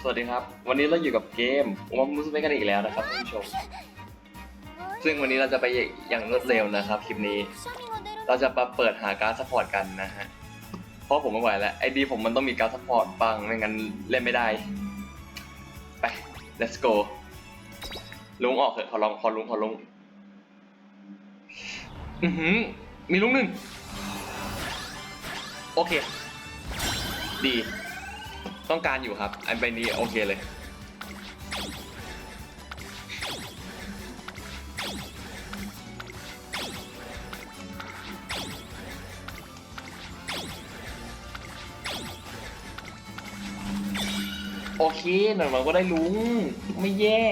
สวัสดีครับ วันนี้เราอยู่กับเกมอุมามุสเมกันอีกแล้วนะครับท่านผู้ชม ซึ่งวันนี้เราจะไปอย่างรวดเร็วนะครับคลิปนี้ เราจะมาเปิดหาการ์ดซัพพอร์ตกันนะฮะ เพราะผมไม่ไหวแล้วไอดีผมมันต้องมีการ์ดซัพพอร์ตบ้าง ไม่งั้นเล่นไม่ได้ ไป let's go ลุงออกเถอะขอลองขอลุงขอลุง อือหือ มีลุงหนึ่ง โอเค ดี ต้องการอยู่ครับ อันใบนี้โอเคเลย โอเค หน่อยมันก็ได้ลุง ไม่แย่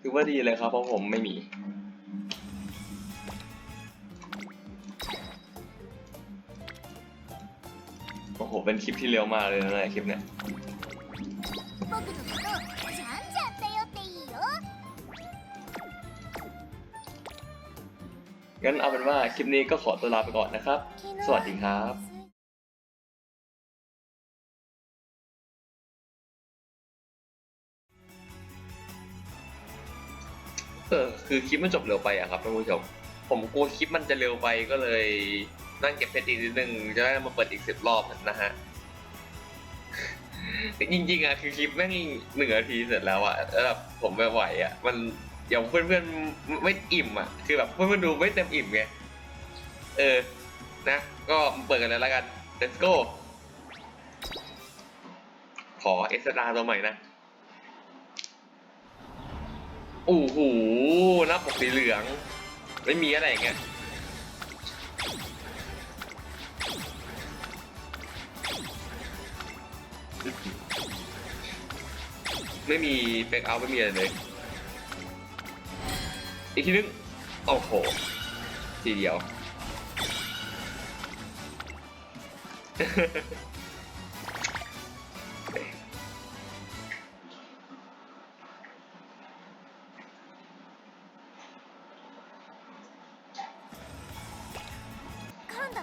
คือว่าดีเลยครับเพราะผมไม่มี โอ้โห เป็นคลิปที่เร็วมากเลยนะคลิปเนี้ยงั้นเอาเป็นว่าคลิปนี้ก็ขอตัวลาไปก่อนนะครับ สวัสดีครับเออคือคลิปมันจบเร็วไปอะครับท่านผู้ชมผมกลัวคลิปมันจะเร็วไปก็เลยนั่งเก็บเพชรอีกนิดนึงจะได้มาเปิดอีกสิบรอบนะฮะจริงๆอะคือคลิปแม่งหนึ่งนาทีเสร็จแล้วอะแล้วแบบผมไม่ไหวอะมันเดี๋ยวเพื่อนๆไม่อิ่มอะคือแบบเพื่อนๆดูไม่เต็มอิ่มไงเออ นะ ก็เปิดกันเลยแล้วกัน let's go ขอเอสดาตัวใหม่นะโอ้โหหน้าปกสีเหลือง ไม่มีอะไรอย่างเงี้ย ไม่มีเฟกเอาไม่มีอะไรเลย อีกทีนึง โอ้โห ทีเดียว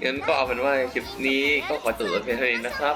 งั้นก็เอาเป็นว่าคลิปนี้ก็ขอจบแต่เพียงเท่านี้นะครับ